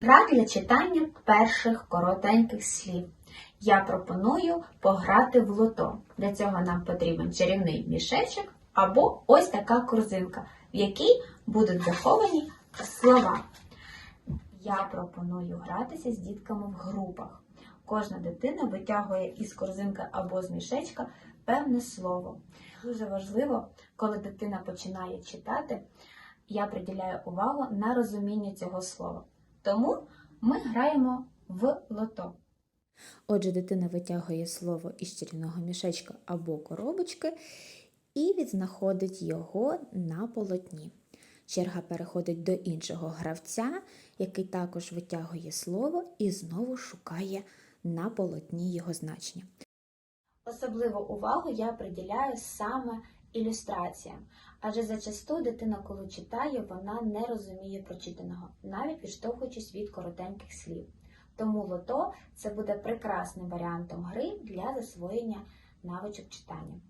Гра для читання перших коротеньких слів. Я пропоную пограти в лото. Для цього нам потрібен чарівний мішечок або ось така корзинка, в якій будуть заховані слова. Я пропоную гратися з дітками в групах. Кожна дитина витягує із корзинки або з мішечка певне слово. Дуже важливо, коли дитина починає читати, я приділяю увагу на розуміння цього слова. Тому ми граємо в лото. Отже, дитина витягує слово із чарівного мішечка або коробочки і відзнаходить його на полотні. Черга переходить до іншого гравця, який також витягує слово і знову шукає на полотні його значення. Особливу увагу я приділяю саме ілюстраціям, адже зачасту дитина, коли читає, вона не розуміє прочитаного, навіть відштовхуючись від коротеньких слів. Тому лото це буде прекрасним варіантом гри для засвоєння навичок читання.